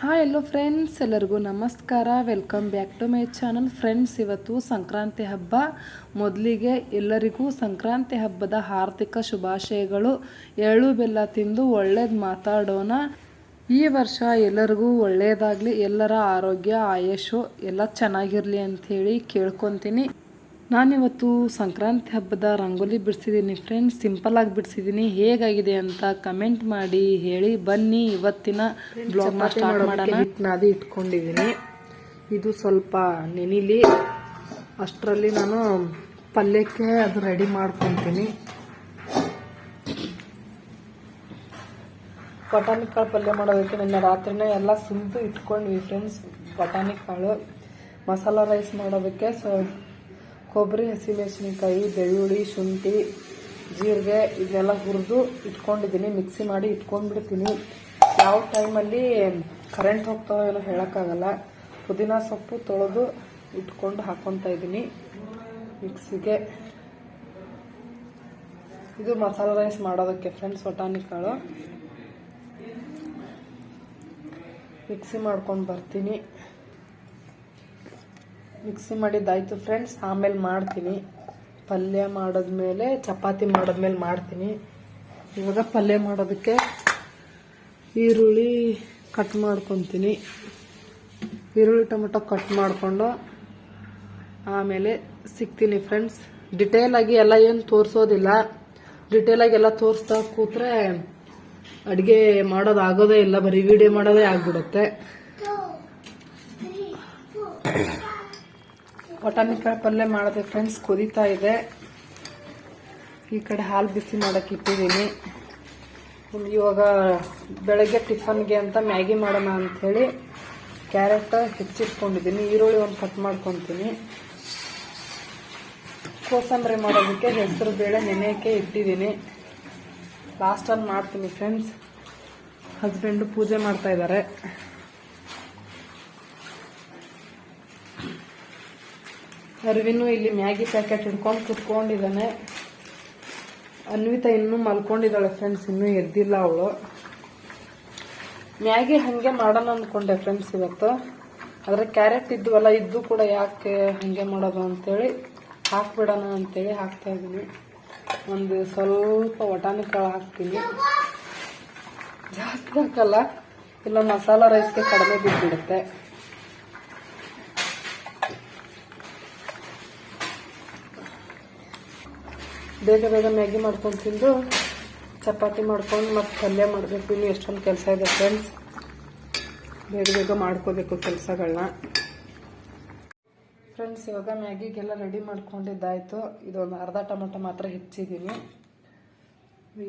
Hi ಎಲ್ಲೋ friends ಎಲ್ಲರಿಗೂ ನಮಸ್ಕಾರ. Welcome back to my channel friends ಇವತ್ತು ಸಂಕ್ರಾಂತಿ ಹಬ್ಬ. ಮೊದಲಿಗೆ ಎಲ್ಲರಿಗೂ ಸಂಕ್ರಾಂತಿ ಹಬ್ಬದ ಆರ್ಥಿಕ ಶುಭಾಶಯಗಳು. ಎಳ್ಳು ಬೆಲ್ಲ ತಿಂದು ಒಳ್ಳೇದು ಮಾತಾಡೋಣ. ಈ ವರ್ಷ ಎಲ್ಲರಿಗೂ ಒಳ್ಳೆಯದಾಗಲಿ ಎಲ್ಲರ ಆರೋಗ್ಯ ಆಯುಷು ಎಲ್ಲ ಚೆನ್ನಾಗಿರಲಿ ಅಂಥೇಳಿ ಕೇಳ್ಕೊತೀನಿ. ನಾನಿವತ್ತು ಸಂಕ್ರಾಂತಿ ಹಬ್ಬದ ರಂಗೋಲಿ ಬಿಡಿಸಿದ್ದೀನಿ ಫ್ರೆಂಡ್ಸ್ ಸಿಂಪಲಾಗಿ ಬಿಡಿಸಿದ್ದೀನಿ. ಹೇಗಾಗಿದೆ ಅಂತ ಕಮೆಂಟ್ ಮಾಡಿ ಹೇಳಿ ಬನ್ನಿ. ಇವತ್ತಿನ ಬ್ಲಾಗ್ನ ಸ್ಟಾರ್ಟ್ ಮಾಡೋಣ. ನಾದಿ ಇಟ್ಕೊಂಡಿದ್ದೀನಿ. ಇದು ಸ್ವಲ್ಪ ನೆನಿಲಿ. ಅಷ್ಟರಲ್ಲಿ ನಾನು ಪಲ್ಯಕ್ಕೆ ಅದು ರೆಡಿ ಮಾಡ್ಕೊತೀನಿ. ಬಟಾಣಿ ಕಾಳು ಪಲ್ಯ ಮಾಡೋದಕ್ಕೆ ನಿನ್ನೆ ರಾತ್ರಿನೇ ಎಲ್ಲ ಸುಲಿದು ಇಟ್ಕೊಂಡ್ವಿ ಫ್ರೆಂಡ್ಸ್ ಬಟಾಣಿ ಕಾಳು ಮಸಾಲ ರೈಸ್ ಮಾಡೋದಕ್ಕೆ. ಸೊ ಕೊಬ್ಬರಿ, ಹಸಿಮೆಣಸಿನಕಾಯಿ, ಬೆಳ್ಳುಳ್ಳಿ, ಶುಂಠಿ, ಜೀರಿಗೆ ಇದೆಲ್ಲ ಹುರಿದು ಇಟ್ಕೊಂಡಿದ್ದೀನಿ. ಮಿಕ್ಸಿ ಮಾಡಿ ಇಟ್ಕೊಂಡ್ಬಿಡ್ತೀನಿ. ಯಾವ ಟೈಮಲ್ಲಿ ಕರೆಂಟ್ ಹೋಗ್ತಾವೋ ಏನೋ ಹೇಳೋಕ್ಕಾಗಲ್ಲ. ಪುದೀನ ಸೊಪ್ಪು ತೊಳೆದು ಇಟ್ಕೊಂಡು ಹಾಕೊತಾ ಇದ್ದೀನಿ ಮಿಕ್ಸಿಗೆ ಇದು ಮಸಾಲೆ ರೈಸ್ ಮಾಡೋದಕ್ಕೆ ಫ್ರೆಂಡ್ಸ್ ಬಟಾಣಿ ಕಾಳು. ಮಿಕ್ಸಿ ಮಾಡ್ಕೊಂಡು ಬರ್ತೀನಿ. ಮಿಕ್ಸಿ ಮಾಡಿದ್ದಾಯ್ತು ಫ್ರೆಂಡ್ಸ್. ಆಮೇಲೆ ಮಾಡ್ತೀನಿ. ಪಲ್ಯ ಮಾಡಿದ್ಮೇಲೆ ಚಪಾತಿ ಮಾಡಿದ್ಮೇಲೆ ಮಾಡ್ತೀನಿ. ಇವಾಗ ಪಲ್ಯ ಮಾಡೋದಕ್ಕೆ ಈರುಳ್ಳಿ ಕಟ್ ಮಾಡ್ಕೊತೀನಿ. ಈರುಳ್ಳಿ ಟೊಮೆಟೊ ಕಟ್ ಮಾಡಿಕೊಂಡು ಆಮೇಲೆ ಸಿಗ್ತೀನಿ ಫ್ರೆಂಡ್ಸ್. ಡಿಟೇಲಾಗಿ ಎಲ್ಲ ಏನು ತೋರಿಸೋದಿಲ್ಲ. ಡಿಟೇಲಾಗಿ ಎಲ್ಲ ತೋರಿಸ್ತಾ ಕೂತ್ರೆ ಅಡುಗೆ ಮಾಡೋದಾಗೋದೇ ಇಲ್ಲ. ಬರೀ ವಿಡಿಯೋ ಮಾಡೋದೇ ಆಗ್ಬಿಡುತ್ತೆ. ಬಟಾಣಿಕಾಳು ಪಲ್ಯ ಮಾಡಿದೆ ಫ್ರೆಂಡ್ಸ್ ಕುದೀತಾ ಇದೆ. ಈ ಕಡೆ ಹಾಲು ಬಿಸಿ ಮಾಡಕ್ಕೆ ಇಟ್ಟಿದ್ದೀನಿ. ಇವಾಗ ಬೆಳಗ್ಗೆ ಟಿಫನ್ಗೆ ಅಂತ ಮ್ಯಾಗಿ ಮಾಡೋಣ ಅಂಥೇಳಿ ಕ್ಯಾರೆಟ್ ಹೆಚ್ಚಿಟ್ಕೊಂಡಿದ್ದೀನಿ. ಈರುಳ್ಳಿ ಒಂದು ಕಟ್ ಮಾಡ್ಕೊತೀನಿ. ಕೋಸಂಬರಿ ಮಾಡೋದಕ್ಕೆ ಹೆಸರು ಬೇಳೆ ನೆನೆಯಕ್ಕೆ ಇಟ್ಟಿದ್ದೀನಿ. ಲಾಸ್ಟಲ್ಲಿ ಮಾಡ್ತೀನಿ ಫ್ರೆಂಡ್ಸ್ ಹಸ್ಬೆಂಡು ಪೂಜೆ ಮಾಡ್ತಾ ಇದ್ದಾರೆ ಅರ್ವಿನು ಇಲ್ಲಿ ಮ್ಯಾಗಿ ಪ್ಯಾಕೆಟ್ ಹಿಡ್ಕೊಂಡು ಕುತ್ಕೊಂಡಿದ್ದಾನೆ ಅನ್ವಿತಾ ಇನ್ನೂ ಮಲ್ಕೊಂಡಿದ್ದಾಳೆ ಫ್ರೆಂಡ್ಸ್ ಇನ್ನೂ ಎದ್ದಿಲ್ಲ ಅವಳು. ಮ್ಯಾಗಿ ಹಾಗೆ ಮಾಡೋಣ ಅಂದ್ಕೊಂಡೆ ಫ್ರೆಂಡ್ಸ್ ಇವತ್ತು. ಆದರೆ ಕ್ಯಾರೆಟ್ ಇದ್ವಲ್ಲ, ಇದ್ದು ಕೂಡ ಯಾಕೆ ಹಾಗೆ ಮಾಡೋದು ಅಂತೇಳಿ ಹಾಕ್ಬಿಡೋಣ ಅಂತೇಳಿ ಹಾಕ್ತಾ ಇದ್ದೀನಿ. ಒಂದು ಸ್ವಲ್ಪ ವಟಾಣಿ ಕಾಳು ಹಾಕ್ತೀನಿ. ಜಾಸ್ತಿ ಹಾಕಲ್ಲ, ಇಲ್ಲ ಮಸಾಲ ರೈಸ್ಗೆ ಕಡಿಮೆ ಬಿದ್ದುಬಿಡುತ್ತೆ ಬೇಗ ಬೇಗ ಮ್ಯಾಗಿ ಮಾಡ್ಕೊಂಡು ತಿಂದು ಚಪಾತಿ ಮಾಡ್ಕೊಂಡು ಮತ್ತು ಪಲ್ಯ ಮಾಡಬೇಕು. ಇನ್ನು ಎಷ್ಟೊಂದು ಕೆಲಸ ಇದೆ ಫ್ರೆಂಡ್ಸ್ ಬೇಗ ಬೇಗ ಮಾಡ್ಕೋಬೇಕು ಕೆಲಸಗಳನ್ನ ಫ್ರೆಂಡ್ಸ್ ಇವಾಗ ಮ್ಯಾಗಿಗೆಲ್ಲ ರೆಡಿ ಮಾಡ್ಕೊಂಡಿದ್ದಾಯಿತು. ಇದೊಂದು ಅರ್ಧ ಟೊಮೆಟೊ ಮಾತ್ರ ಹೆಚ್ಚಿದ್ದೀನಿ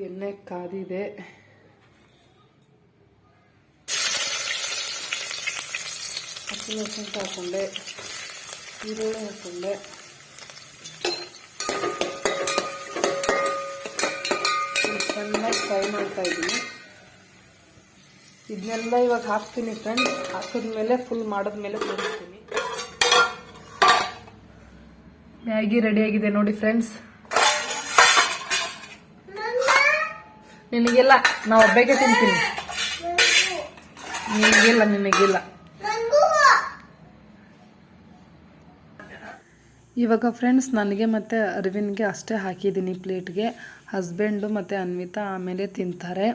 ಎಣ್ಣೆ ಕಾದಿದೆ ಹಸಿಮೆಣಸಿನ್ಕಾಯಿ ಹಾಕೊಂಡೆ, ಈರುಳ್ಳಿ ಹಾಕೊಂಡೆ. ಫ್ರೈ ಮಾಡ್ತಾ ಇದ್ದೀನಿ. ಇದನ್ನೆಲ್ಲ ಇವಾಗ ಹಾಕ್ತೀನಿ ಫ್ರೆಂಡ್ಸ್ ಹಾಕಿದ್ಮೇಲೆ ಫುಲ್ ಮಾಡಿದ್ಮೇಲೆ ತೋರಿಸ್ತೀನಿ. ಮ್ಯಾಗಿ ರೆಡಿಯಾಗಿದೆ ನೋಡಿ ಫ್ರೆಂಡ್ಸ್ ನಿನಗೆಲ್ಲ, ನಾವು ಒಬ್ಬಕ್ಕೆ ತಿಂತೀನಿ. ನಿನಗಿಲ್ಲ ನಿನಗಿಲ್ಲ. ಇವಾಗ ಫ್ರೆಂಡ್ಸ್ ನನಗೆ ಮತ್ತು ಅರವಿಂದ್ಗೆ ಅಷ್ಟೇ ಹಾಕಿದ್ದೀನಿ ಪ್ಲೇಟ್ಗೆ. ಹಸ್ಬೆಂಡು ಮತ್ತು ಅನ್ವಿತಾ ಆಮೇಲೆ ತಿಂತಾರೆ.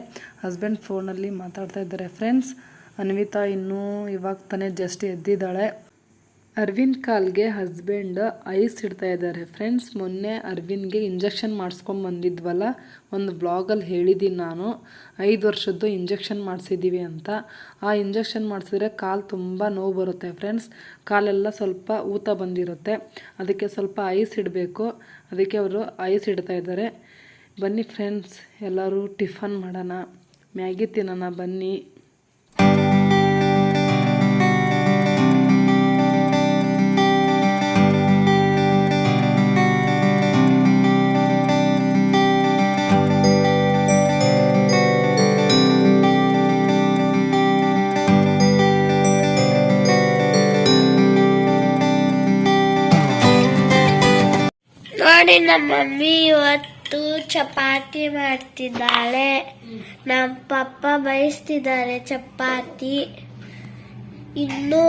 ಹಸ್ಬೆಂಡ್ ಫೋನಲ್ಲಿ ಮಾತಾಡ್ತಾ ಇದ್ದಾರೆ. ಫ್ರೆಂಡ್ಸ್ ಅನ್ವಿತಾ ಇನ್ನೂ ಇವಾಗ ತಾನೇ ಜಸ್ಟ್ ಎದ್ದಿದ್ದಾಳೆ. ಅರವಿಂದ್ ಕಾಲ್ಗೆ ಹಸ್ಬೆಂಡ್ ಐಸ್ ಇಡ್ತಾ ಇದ್ದಾರೆ ಫ್ರೆಂಡ್ಸ್ ಮೊನ್ನೆ ಅರವಿಂದ್ಗೆ ಇಂಜೆಕ್ಷನ್ ಮಾಡಿಸ್ಕೊಂಡು ಬಂದಿದ್ವಲ್ಲ, ಒಂದು ಬ್ಲಾಗಲ್ಲಿ ಹೇಳಿದ್ದೀನಿ ನಾನು. ಐದು ವರ್ಷದ್ದು ಇಂಜೆಕ್ಷನ್ ಮಾಡಿಸಿದ್ದೀವಿ ಅಂತ. ಆ ಇಂಜೆಕ್ಷನ್ ಮಾಡಿಸಿದ್ರೆ ಕಾಲು ತುಂಬ ನೋವು ಬರುತ್ತೆ ಫ್ರೆಂಡ್ಸ್ ಕಾಲೆಲ್ಲ ಸ್ವಲ್ಪ ಊತ ಬಂದಿರುತ್ತೆ. ಅದಕ್ಕೆ ಸ್ವಲ್ಪ ಐಸ್ ಇಡಬೇಕು. ಅದಕ್ಕೆ ಅವರು ಐಸ್ ಇಡ್ತಾ ಇದ್ದಾರೆ ಬನ್ನಿ ಫ್ರೆಂಡ್ಸ್ ಎಲ್ಲರೂ ಟಿಫನ್ ಮಾಡೋಣ. ಮ್ಯಾಗಿ ತಿನ್ನೋಣ, ಬನ್ನಿ. ನಮ್ಮ ಮಮ್ಮಿ ಇವತ್ತು ಚಪಾತಿ ಮಾಡ್ತಿದ್ದಾಳೆ. ನಮ್ಮ ಪಪ್ಪ ಬಯಸ್ತಿದ್ದಾರೆ ಚಪಾತಿ. ಇನ್ನು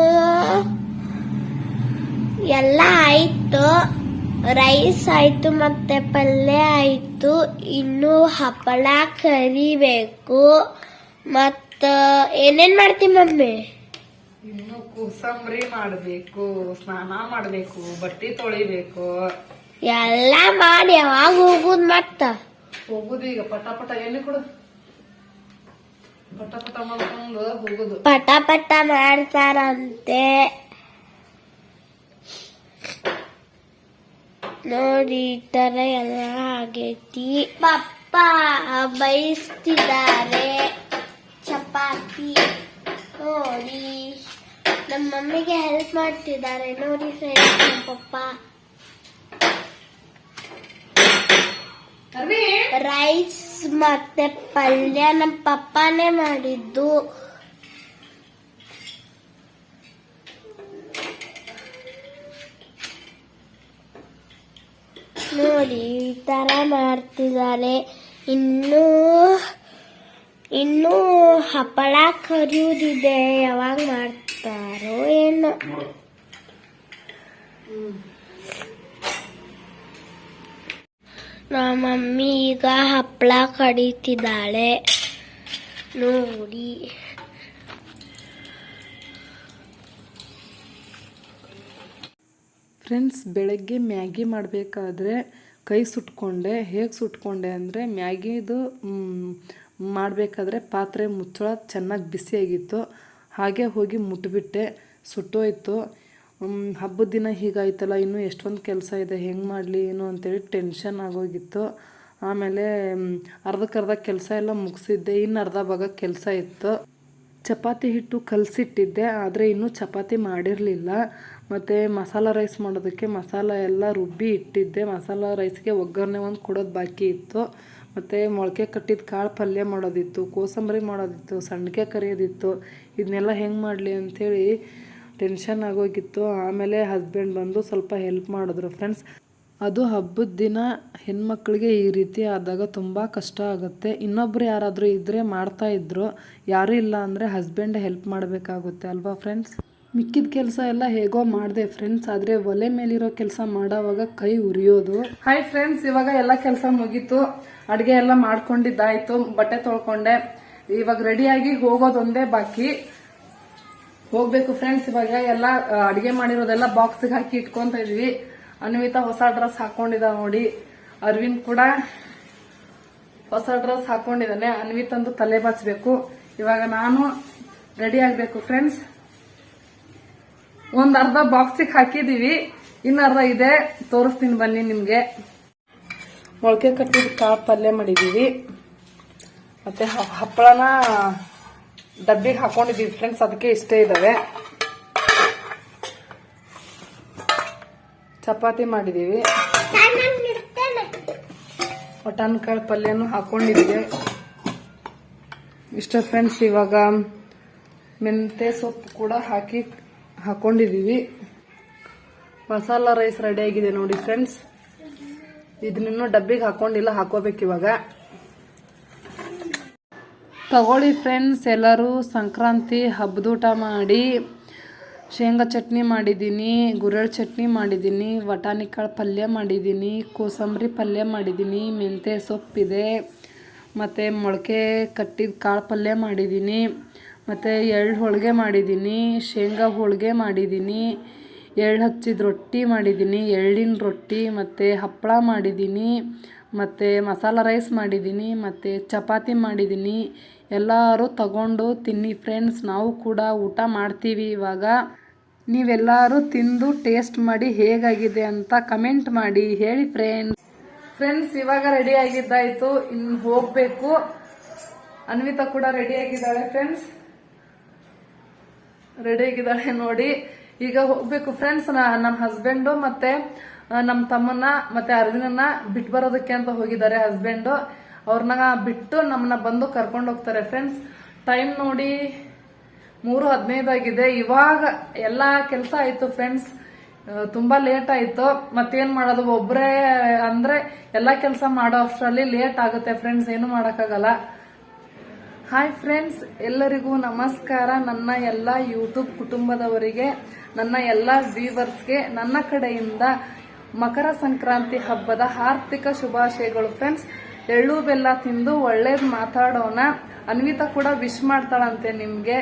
ಎಲ್ಲ ಆಯ್ತು. ರೈಸ್ ಆಯ್ತು ಮತ್ತೆ ಪಲ್ಯ ಆಯ್ತು. ಇನ್ನು ಹಪ್ಪಳ ಕರಿಬೇಕು. ಮತ್ತು ಏನೇನ್ ಮಾಡ್ತಿ ಮಮ್ಮಿ? ಇನ್ನು ಕೂಸಂಬರಿ ಮಾಡಬೇಕು, ಸ್ನಾನ ಮಾಡಬೇಕು, ಬಟ್ಟೆ ತೊಳಿಬೇಕು. ಎಲ್ಲ ಮಾಡಿ ಯಾವಾಗ ಹೋಗುದ್ ಮತ್ತ? ಹೋಗುದು ಈಗ ಪಟ ಪಟ ಎಲ್ಲಿ ಕೊಡು? ಪಟ ಪಟ ಮಾಡ್ಕೊಂಡು ಹೋಗುದು. ಪಟ ಪಟ ಮಾಡ್ತಾರಂತೆ. ನೋಡಿ ಈ ತರ ಎಲ್ಲ ಆಗೈತಿ. ಪಪ್ಪ ಬಯಸ್ತಿದ್ದಾರೆ ಚಪಾತಿ. ನೋಡಿ. ನಮ್ಮ ಮಮ್ಮಿಗೆ ಹೆಲ್ಪ್ ಮಾಡ್ತಿದ್ದಾರೆ. ನೋಡಿ ಫ್ರೆಂಡ್ಸ್ ನಮ್ಮ ಪಪ್ಪ. ರೈಸ್ ಮತ್ತೆ ಪಲ್ಯ ನಮ್ಮ ಪಪ್ಪಾನೇ ಮಾಡಿದ್ದು. ನೋಡಿ, ಈ ತರ ಮಾಡ್ತಿದ್ದಾರೆ ಇನ್ನು ಇನ್ನು ಹಪ್ಪಳ ಕರಿಯುವುದಿದೆ ಯಾವಾಗ ಮಾಡ್ತಾರೋ ಏನೋ. ನಮ್ಮ ಮಮ್ಮಿ ಈಗ ಹಪ್ಪಳ ಕಡಿತಿದ್ದಾಳೆ. ನೋಡಿ. ಫ್ರೆಂಡ್ಸ್ ಬೆಳಗ್ಗೆ ಮ್ಯಾಗಿ ಮಾಡಬೇಕಾದ್ರೆ ಕೈ ಸುಟ್ಕೊಂಡೆ. ಹೇಗೆ ಸುಟ್ಕೊಂಡೆ ಅಂದರೆ ಮ್ಯಾಗಿದು ಮಾಡಬೇಕಾದ್ರೆ ಪಾತ್ರೆ ಮುಚ್ಚಳ ಚೆನ್ನಾಗಿ ಬಿಸಿಯಾಗಿತ್ತು. ಹಾಗೆ ಹೋಗಿ ಮುಟ್ಬಿಟ್ಟೆ. ಸುಟ್ಟೋಯ್ತು. ಹಬ್ಬದ ದಿನ ಹೀಗಾಯ್ತಲ್ಲ, ಇನ್ನೂ ಎಷ್ಟೊಂದು ಕೆಲಸ ಇದೆ, ಹೆಂಗೆ ಮಾಡಲಿ, ಏನು ಅಂತೇಳಿ ಟೆನ್ಷನ್ ಆಗೋಗಿತ್ತು. ಆಮೇಲೆ ಅರ್ಧಕ್ಕರ್ಧ ಕೆಲಸ ಎಲ್ಲ ಮುಗಿಸಿದ್ದೆ ಇನ್ನು ಅರ್ಧ ಭಾಗ ಕೆಲಸ ಇತ್ತು. ಚಪಾತಿ ಹಿಟ್ಟು ಕಲಸಿಟ್ಟಿದ್ದೆ, ಆದರೆ ಇನ್ನೂ ಚಪಾತಿ ಮಾಡಿರಲಿಲ್ಲ. ಮತ್ತು ಮಸಾಲ ರೈಸ್ ಮಾಡೋದಕ್ಕೆ ಮಸಾಲ ಎಲ್ಲ ರುಬ್ಬಿ ಇಟ್ಟಿದ್ದೆ. ಮಸಾಲ ರೈಸ್ಗೆ ಒಗ್ಗರಣೆ ಒಂದು ಕೊಡೋದು ಬಾಕಿ ಇತ್ತು. ಮತ್ತು ಮೊಳಕೆ ಕಟ್ಟಿದ ಕಾಳು ಪಲ್ಯ ಮಾಡೋದಿತ್ತು, ಕೋಸಂಬರಿ ಮಾಡೋದಿತ್ತು ಸಣ್ಣಗೆ ಕರಿಯೋದಿತ್ತು. ಇದನ್ನೆಲ್ಲ ಹೆಂಗೆ ಮಾಡಲಿ ಅಂಥೇಳಿ ಟೆನ್ಷನ್ ಆಗೋಗಿತ್ತು. ಆಮೇಲೆ ಹಸ್ಬೆಂಡ್ ಬಂದು ಸ್ವಲ್ಪ ಹೆಲ್ಪ್ ಮಾಡಿದ್ರು ಫ್ರೆಂಡ್ಸ್. ಅದು ಹಬ್ಬದ ದಿನ ಹೆಣ್ಮಕ್ಳಿಗೆ ಈ ರೀತಿ ಆದಾಗ ತುಂಬ ಕಷ್ಟ ಆಗುತ್ತೆ. ಇನ್ನೊಬ್ರು ಯಾರಾದರೂ ಇದ್ದರೆ ಮಾಡ್ತಾ ಇದ್ರು. ಯಾರೂ ಇಲ್ಲ ಅಂದರೆ ಹಸ್ಬೆಂಡ್ ಹೆಲ್ಪ್ ಮಾಡಬೇಕಾಗುತ್ತೆ ಅಲ್ವಾ ಫ್ರೆಂಡ್ಸ್? ಮಿಕ್ಕಿದ ಕೆಲಸ ಎಲ್ಲ ಹೇಗೋ ಮಾಡಿದೆ ಫ್ರೆಂಡ್ಸ್. ಆದರೆ ಒಲೆ ಮೇಲಿರೋ ಕೆಲಸ ಮಾಡೋವಾಗ ಕೈ ಉರಿಯೋದು. ಹಾಯ್ ಫ್ರೆಂಡ್ಸ್ ಇವಾಗ ಎಲ್ಲ ಕೆಲಸ ಮುಗೀತು. ಅಡುಗೆ ಎಲ್ಲ ಮಾಡ್ಕೊಂಡಿದ್ದಾಯ್ತು. ಬಟ್ಟೆ ತೊಳ್ಕೊಂಡೆ. ಇವಾಗ ರೆಡಿಯಾಗಿ ಹೋಗೋದೊಂದೇ ಬಾಕಿ. ಹೋಗ್ಬೇಕು ಫ್ರೆಂಡ್ಸ್ ಇವಾಗ ಎಲ್ಲ ಅಡಿಗೆ ಮಾಡಿರೋದೆಲ್ಲ ಬಾಕ್ಸ್ಗೆ ಹಾಕಿ ಇಟ್ಕೊಂತ ಇದೀವಿ. ಅನ್ವಿತಾ ಹೊಸ ಡ್ರೆಸ್ ಹಾಕೊಂಡಿದ ನೋಡಿ. ಅರವಿಂದ್ ಕೂಡ ಹೊಸ ಡ್ರೆಸ್ ಹಾಕೊಂಡಿದ್ದಾನೆ ಅನ್ವಿತಂದು ತಲೆ ಬಾಚಬೇಕು. ಇವಾಗ ನಾನು ರೆಡಿ ಆಗ್ಬೇಕು ಫ್ರೆಂಡ್ಸ್ ಒಂದ್ ಅರ್ಧ ಬಾಕ್ಸಿಗೆ ಹಾಕಿದೀವಿ. ಇನ್ನ ಅರ್ಧ ಇದೆ. ತೋರಿಸ್ತೀನಿ ಬನ್ನಿ ನಿಮ್ಗೆ. ಮೊಳಕೆ ಕಟ್ಟಿದ ಕಾಳು ಪಲ್ಯ ಮಾಡಿದೀವಿ. ಮತ್ತೆ ಹಪ್ಪಳನ ಡಬ್ಬಿಗೆ ಹಾಕೊಂಡಿದ್ದೀವಿ ಫ್ರೆಂಡ್ಸ್ ಅದಕ್ಕೆ ಇಷ್ಟೇ ಇದ್ದಾವೆ ಚಪಾತಿ ಮಾಡಿದ್ದೀವಿ. ಬಟಾನ್ ಕಾಳು ಪಲ್ಯನೂ ಹಾಕೊಂಡಿದ್ದೀವಿ. ಇಷ್ಟ ಫ್ರೆಂಡ್ಸ್ ಇವಾಗ ಮೆಂತೆ ಸೊಪ್ಪು ಕೂಡ ಹಾಕಿ ಹಾಕೊಂಡಿದ್ದೀವಿ. ಮಸಾಲ ರೈಸ್ ರೆಡಿ ಆಗಿದೆ ನೋಡಿ ಫ್ರೆಂಡ್ಸ್ ಇದನ್ನೂ ಡಬ್ಬಿಗೆ ಹಾಕೊಂಡಿಲ್ಲ, ಹಾಕೋಬೇಕು ಇವಾಗ. ತಗೊಳ್ಳಿ ಫ್ರೆಂಡ್ಸ್ ಎಲ್ಲರೂ ಸಂಕ್ರಾಂತಿ ಹಬ್ಬದೂಟ ಮಾಡಿ, ಶೇಂಗಾ ಚಟ್ನಿ ಮಾಡಿದ್ದೀನಿ ಗುರೆಳ್ ಚಟ್ನಿ ಮಾಡಿದ್ದೀನಿ ಕಾಳು ಪಲ್ಯ ಮಾಡಿದ್ದೀನಿ, ಕೋಸಂಬರಿ ಪಲ್ಯ ಮಾಡಿದ್ದೀನಿ, ಮೆಂತ್ಯ ಸೊಪ್ಪಿದೆ ಮತ್ತು ಮೊಳಕೆ ಕಟ್ಟಿದ ಕಾಳು ಪಲ್ಯ ಮಾಡಿದ್ದೀನಿ, ಮತ್ತು ಎಳ್ಳು ಹೋಳಿಗೆ ಮಾಡಿದ್ದೀನಿ, ಶೇಂಗಾ ಹೋಳಿಗೆ ಮಾಡಿದ್ದೀನಿ, ಎಳ್ಳು ಹಚ್ಚಿದ ರೊಟ್ಟಿ ಮಾಡಿದ್ದೀನಿ, ಎಳ್ಳಿನ ರೊಟ್ಟಿ, ಮತ್ತು ಹಪ್ಪಳ ಮಾಡಿದ್ದೀನಿ, ಮತ್ತು ಮಸಾಲ ರೈಸ್ ಮಾಡಿದ್ದೀನಿ, ಮತ್ತು ಚಪಾತಿ ಮಾಡಿದ್ದೀನಿ ಎಲ್ಲರೂ ತಗೊಂಡು ತಿನ್ನಿ ಫ್ರೆಂಡ್ಸ್, ನಾವು ಕೂಡ ಊಟ ಮಾಡ್ತೀವಿ ಇವಾಗ. ನೀವೆಲ್ಲರೂ ತಿಂದು ಟೇಸ್ಟ್ ಮಾಡಿ ಹೇಗಾಗಿದೆ ಅಂತ ಕಮೆಂಟ್ ಮಾಡಿ, ಹೇಳಿ ಫ್ರೆಂಡ್ಸ್. ಫ್ರೆಂಡ್ಸ್, ಇವಾಗ ರೆಡಿ ಆಗಿದ್ದಾಯ್ತು ಇನ್ನು ಹೋಗಬೇಕು. ಅನ್ವಿತಾ ಕೂಡ ರೆಡಿ ಆಗಿದ್ದಾಳೆ ಫ್ರೆಂಡ್ಸ್. ರೆಡಿ ಆಗಿದ್ದಾಳೆ ನೋಡಿ. ಈಗ ಹೋಗ್ಬೇಕು ಫ್ರೆಂಡ್ಸ್ ನಮ್ಮ ಹಸ್ಬೆಂಡು ಮತ್ತೆ ನಮ್ಮ ತಮ್ಮನ್ನ ಮತ್ತೆ ಅರವಿಂದನ್ನ ಬಿಟ್ಟು ಬರೋದಕ್ಕೆ ಅಂತ ಹೋಗಿದ್ದಾರೆ ಹಸ್ಬೆಂಡು ಅವ್ರನ್ನ ಬಿಟ್ಟು ನಮ್ಮನ್ನ ಬಂದು ಕರ್ಕೊಂಡು ಹೋಗ್ತಾರೆ. ಫ್ರೆಂಡ್ಸ್ ಟೈಮ್ ನೋಡಿ ಮೂರು ಹದಿನೈದು ಆಗಿದೆ ಇವಾಗ ಎಲ್ಲ ಕೆಲಸ ಆಯ್ತು ಫ್ರೆಂಡ್ಸ್ ತುಂಬಾ ಲೇಟ್ ಆಯ್ತು. ಮತ್ತೇನ್ ಮಾಡೋದು? ಒಬ್ಬರೇ ಅಂದ್ರೆ ಎಲ್ಲಾ ಕೆಲಸ ಮಾಡೋ ಅಷ್ಟರಲ್ಲಿ ಲೇಟ್ ಆಗುತ್ತೆ ಫ್ರೆಂಡ್ಸ್ ಏನು ಮಾಡೋಕ್ಕಾಗಲ್ಲ. ಹಾಯ್ ಫ್ರೆಂಡ್ಸ್ ಎಲ್ಲರಿಗೂ ನಮಸ್ಕಾರ. ನನ್ನ ಎಲ್ಲ ಯೂಟ್ಯೂಬ್ ಕುಟುಂಬದವರಿಗೆ, ನನ್ನ ಎಲ್ಲ ವ್ಯೂವರ್ಸ್ಗೆ ನನ್ನ ಕಡೆಯಿಂದ ಮಕರ ಸಂಕ್ರಾಂತಿ ಹಬ್ಬದ ಆರ್ಥಿಕ ಶುಭಾಶಯಗಳು ಫ್ರೆಂಡ್ಸ್ ಎಳ್ಳು ಬೆಲ್ಲ ತಿಂದು ಒಳ್ಳೇದು ಮಾತಾಡೋಣ. ಅನ್ವಿತಾ ಕೂಡ ವಿಶ್ ಮಾಡ್ತಾಳಂತೆ ನಿಮ್ಗೆ.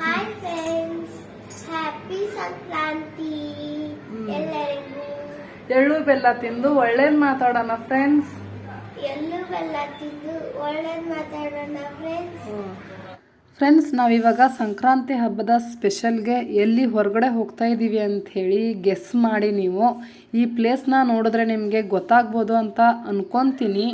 ಹಾಯ್ ಫ್ರೆಂಡ್ಸ್ ಹ್ಯಾಪಿ ಸಂಕ್ರಾಂತಿ ಎಲ್ಲರಿಗೂ. ಎಳ್ಳು ಬೆಲ್ಲ ತಿಂದು ಒಳ್ಳೇದು ಮಾತಾಡೋಣ ಫ್ರೆಂಡ್ಸ್ ಎಳ್ಳು ಬೆಲ್ಲ ತಿಂದು ಒಳ್ಳೇದು ಮಾತಾಡೋಣ ಫ್ರೆಂಡ್ಸ್ ಫ್ರೆಂಡ್ಸ್ ನಾವಿವಾಗ ಸಂಕ್ರಾಂತಿ ಹಬ್ಬದ ಸ್ಪೆಷಲ್ಗೆ ಎಲ್ಲಿ ಹೊರಗಡೆ ಹೋಗ್ತಾ ಇದ್ದೀವಿ ಅಂತ ಹೇಳಿ ಗೆಸ್ ಮಾಡಿ ನೀವು. ಈ ಪ್ಲೇಸ್ನ ನೋಡಿದ್ರೆ ನಿಮಗೆ ಗೊತ್ತಾಗ್ಬೋದು ಅಂತ ಅನ್ಕೊಂತೀನಿ.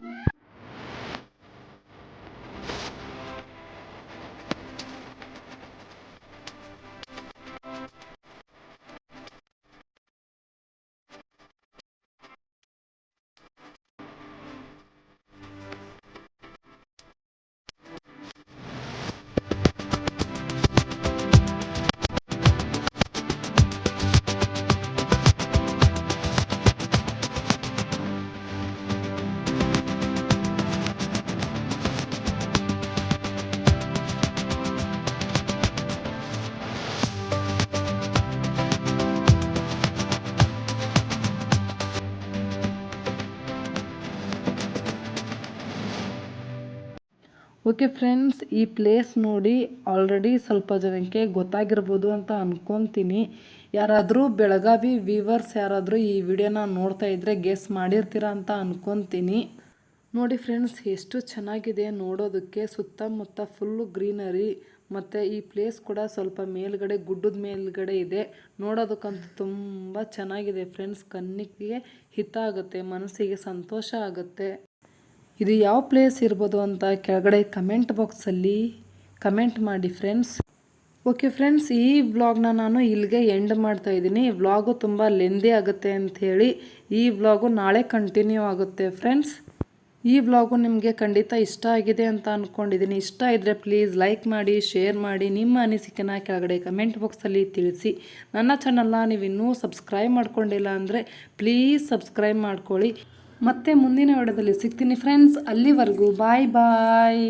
ಓಕೆ ಫ್ರೆಂಡ್ಸ್ ಈ ಪ್ಲೇಸ್ ನೋಡಿ ಆಲ್ರೆಡಿ ಸ್ವಲ್ಪ ಜನಕ್ಕೆ ಗೊತ್ತಾಗಿರ್ಬೋದು ಅಂತ ಅಂದ್ಕೊತೀನಿ ಯಾರಾದರೂ ಬೆಳಗಾವಿ ವೀವರ್ಸ್ ಯಾರಾದರೂ ಈ ವಿಡಿಯೋನ ನೋಡ್ತಾ ಇದ್ದರೆ ಗೆಸ್ ಮಾಡಿರ್ತೀರಾ ಅಂತ ಅಂದ್ಕೊತೀನಿ ನೋಡಿ ಫ್ರೆಂಡ್ಸ್ ಎಷ್ಟು ಚೆನ್ನಾಗಿದೆ ನೋಡೋದಕ್ಕೆ. ಸುತ್ತಮುತ್ತ ಫುಲ್ಲು ಗ್ರೀನರಿ ಮತ್ತು ಈ ಪ್ಲೇಸ್ ಕೂಡ ಸ್ವಲ್ಪ ಮೇಲ್ಗಡೆ, ಗುಡ್ಡದ ಮೇಲ್ಗಡೆ ಇದೆ. ನೋಡೋದಕ್ಕಂತೂ ತುಂಬ ಚೆನ್ನಾಗಿದೆ ಫ್ರೆಂಡ್ಸ್ ಕಣ್ಣಿಗೆ ಹಿತ ಆಗುತ್ತೆ, ಮನಸ್ಸಿಗೆ ಸಂತೋಷ ಆಗುತ್ತೆ. ಇದು ಯಾವ ಪ್ಲೇಸ್ ಇರ್ಬೋದು ಅಂತ ಕೆಳಗಡೆ ಕಮೆಂಟ್ ಬಾಕ್ಸಲ್ಲಿ ಕಮೆಂಟ್ ಮಾಡಿ ಫ್ರೆಂಡ್ಸ್ ಓಕೆ ಫ್ರೆಂಡ್ಸ್ ಈ ವ್ಲಾಗ್ನ ನಾನು ಇಲ್ಲಿಗೆ ಎಂಡ್ ಮಾಡ್ತಾ ಇದ್ದೀನಿ. ವ್ಲಾಗು ತುಂಬ ಲೆಂದಿ ಆಗುತ್ತೆ ಅಂಥೇಳಿ ಈ ವ್ಲಾಗು ನಾಳೆ ಕಂಟಿನ್ಯೂ ಆಗುತ್ತೆ ಫ್ರೆಂಡ್ಸ್ ಈ ವ್ಲಾಗು ನಿಮಗೆ ಖಂಡಿತ ಇಷ್ಟ ಆಗಿದೆ ಅಂತ ಅಂದ್ಕೊಂಡಿದ್ದೀನಿ ಇಷ್ಟ ಇದ್ದರೆ ಪ್ಲೀಸ್ ಲೈಕ್ ಮಾಡಿ ಶೇರ್ ಮಾಡಿ, ನಿಮ್ಮ ಅನಿಸಿಕೆನ ಕೆಳಗಡೆ ಕಮೆಂಟ್ ಬಾಕ್ಸಲ್ಲಿ ತಿಳಿಸಿ. ನನ್ನ ಚಾನಲ್ನ ನೀವು ಇನ್ನೂ ಸಬ್ಸ್ಕ್ರೈಬ್ ಮಾಡ್ಕೊಂಡಿಲ್ಲ ಅಂದರೆ ಪ್ಲೀಸ್ ಸಬ್ಸ್ಕ್ರೈಬ್ ಮಾಡ್ಕೊಳ್ಳಿ. ಮತ್ತೆ ಮುಂದಿನ ವಿಡಿಯೋದಲ್ಲಿ ಸಿಗ್ತೀನಿ ಫ್ರೆಂಡ್ಸ್ ಅಲ್ಲಿವರೆಗೂ ಬಾಯ್ ಬಾಯ್